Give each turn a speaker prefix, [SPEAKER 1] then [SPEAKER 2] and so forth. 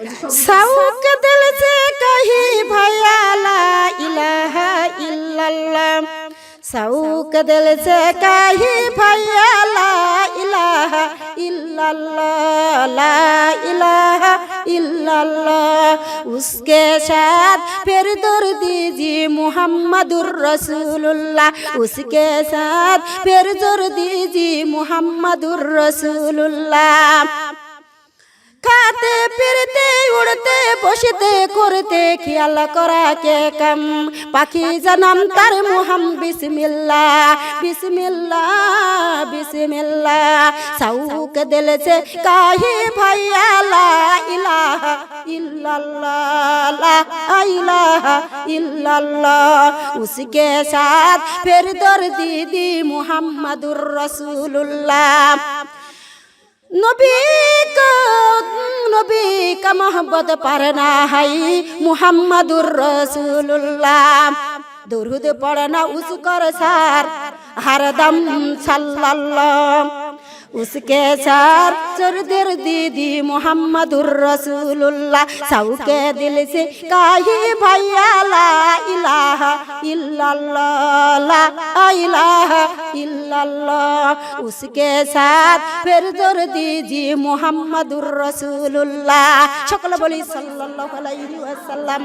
[SPEAKER 1] सौक दिल से कही भैया ला इलाहा इल्लल्लाह सौक दिल से कही भैया ला इलाहा इल्लल्लाह ला इलाहा इल्लल्लाह उसके साथ फिर दर दीजिए मुहम्मदुर रसूलुल्लाह उसके साथ फिर दर दीजिए मुहम्मदुर रसूलुल्लाह খাতে পেরেতে উড়তে, বসেতে করতে খেয়াল করা কে কাম? পাখি জানাম তার মোহাম বিসমিল্লা বিসমিল্লা বিসমিল্লা সাউক দিলেছে কাহি ভাইয়ালা ইলাহ ইল্লাল্লাহ ইলাহা ইল্লাল্লাহ। উসকে সাথ ফের দর দিদি মুহাম্মাদুর রসুল্লাহ নবী কা নবী কা মোহাম্মত পারে না হাই মুহাম্মাদুর রসুল্লাহ দরুদ পড়ে না উসকর সার হরদম সাল্লাল্লাহ उसके सार चरदेर दीदी मोहम्मदुर रसूलुल्लाह सौके दिल से काही भैया ला इलाहा इल्लल्लाह ला इलाहा इल्लल्लाह उसके साथ फिर जोर दीजिए मोहम्मदुर रसूलुल्लाह সকলে বলি সাল্লাল্লাহু আলাইহি ওয়াসাল্লাম